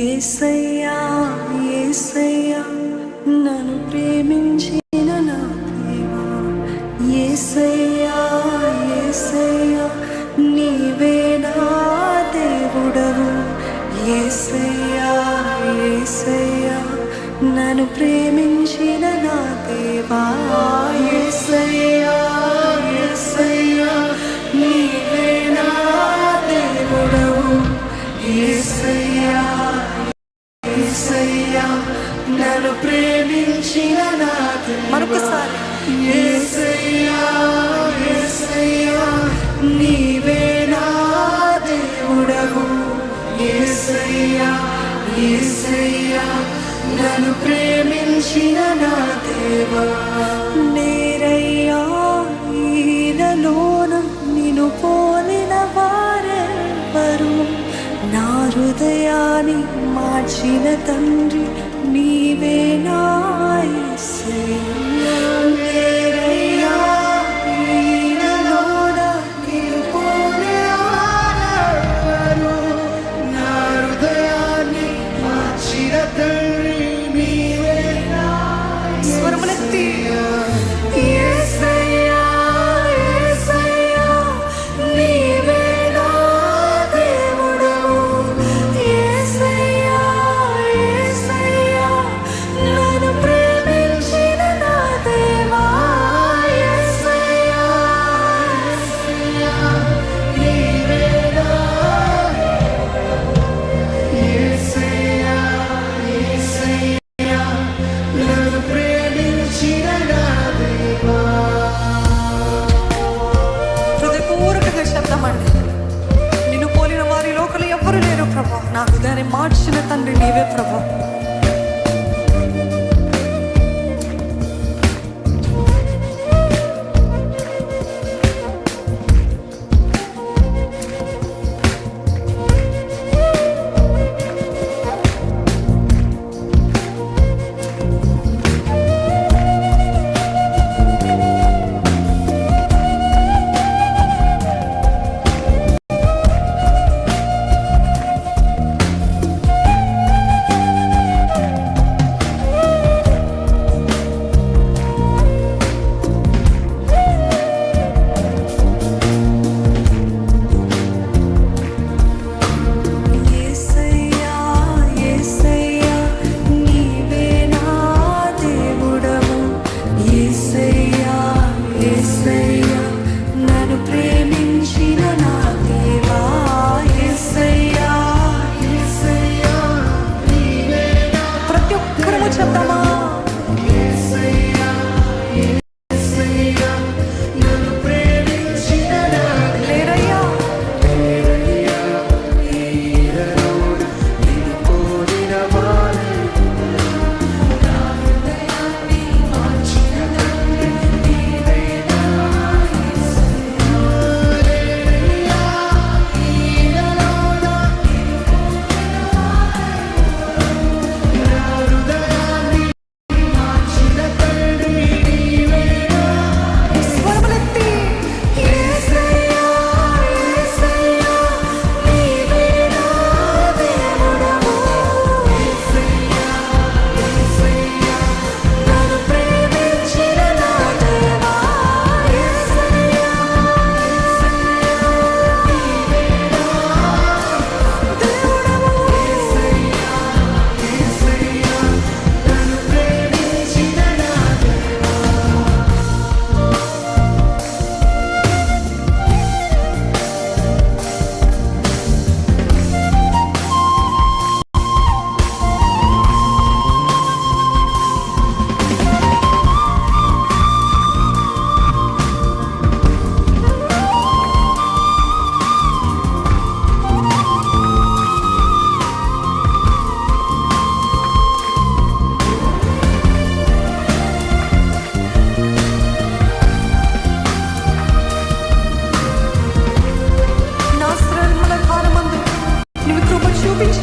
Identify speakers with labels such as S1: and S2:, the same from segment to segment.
S1: ఏసయ్యా ఏసయ్యా నన్ను ప్రేమించిన నా దేవా ఏసయ్యా ఏసయ్యా నీవే నా దేవుడవు. ఏసయ్యా ఏసయ్యా నన్ను ప్రేమించిన నా దేవా. ఏసయ్యా నన్ను ప్రేమించిన నా మరొకసారి. ఏసయ్యా ఏసయ్యా నీవే నా దేవుడవు. ఏసయ్యా ఏసయ్యా నన్ను ప్రేమించిన నా దేవా. నేరయ్యా ఈలలోన నిన్ను పోలిన వారెవ్వరు నా హృదయాన్ని మార్చిన తండ్రి నీవే నా హృదయపూర్వకంగా నిన్ను పోలిన వారి లోకలు ఎవ్వరూ లేరు ప్రభా. నా హృదయాన్ని మార్చిన తండ్రి నీవే ప్రభా.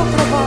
S1: చూపించావు ప్రభా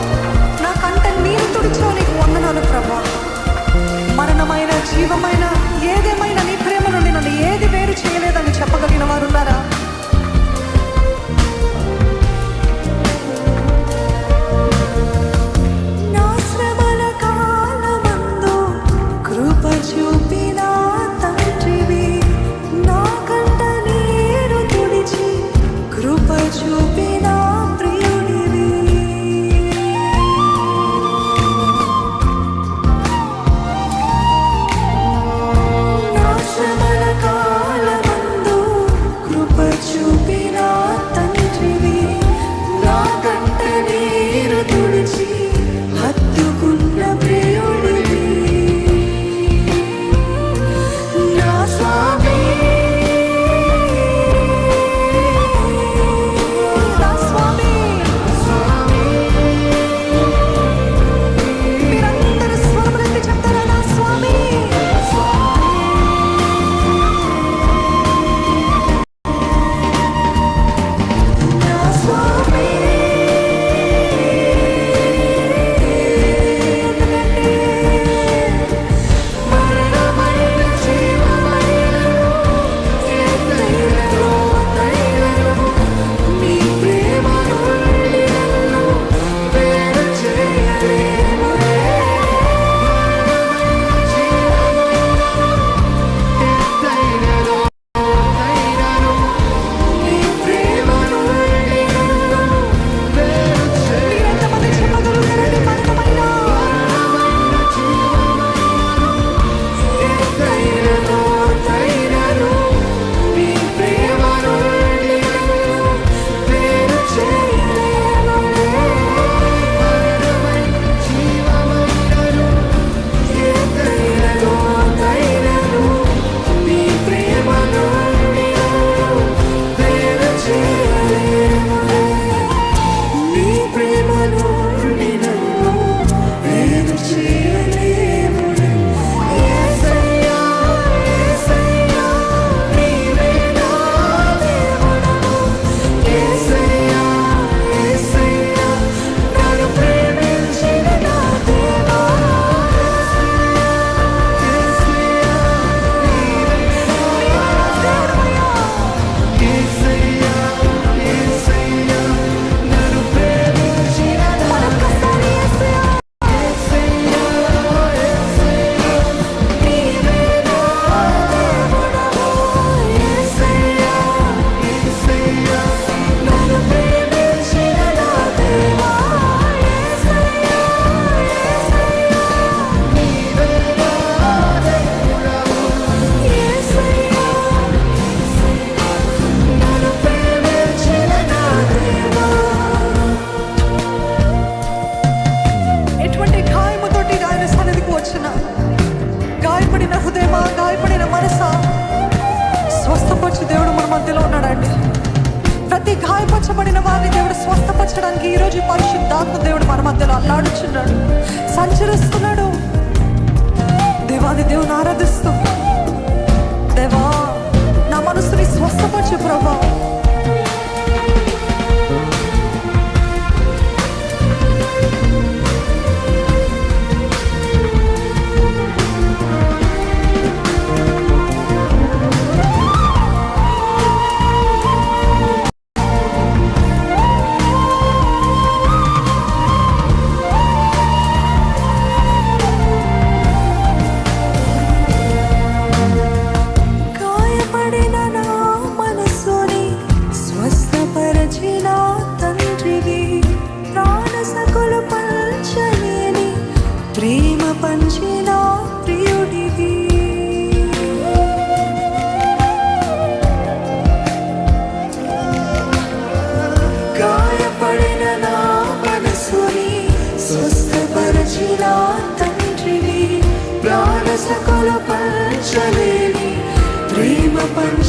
S1: దేవుడు స్వస్థపరచడానికి ఈరోజు పరిశుద్ధాత్మ దేవుడు మన మధ్యలో అల్లాడుచున్నాడు. సంచరిస్తున్నాడు. దేవాది దేవుని ఆరాధిస్తూ దేవా నా మనసుని స్వస్థపరచు ప్రభా. మనసకులు పంచలేని ప్రేమ పంచిన ప్రియుడివి. గాయపడిన నా మనసుని స్వస్థపరచిన తండ్రివి ప్రాణ పంచలేని ప్రేమ
S2: పంచ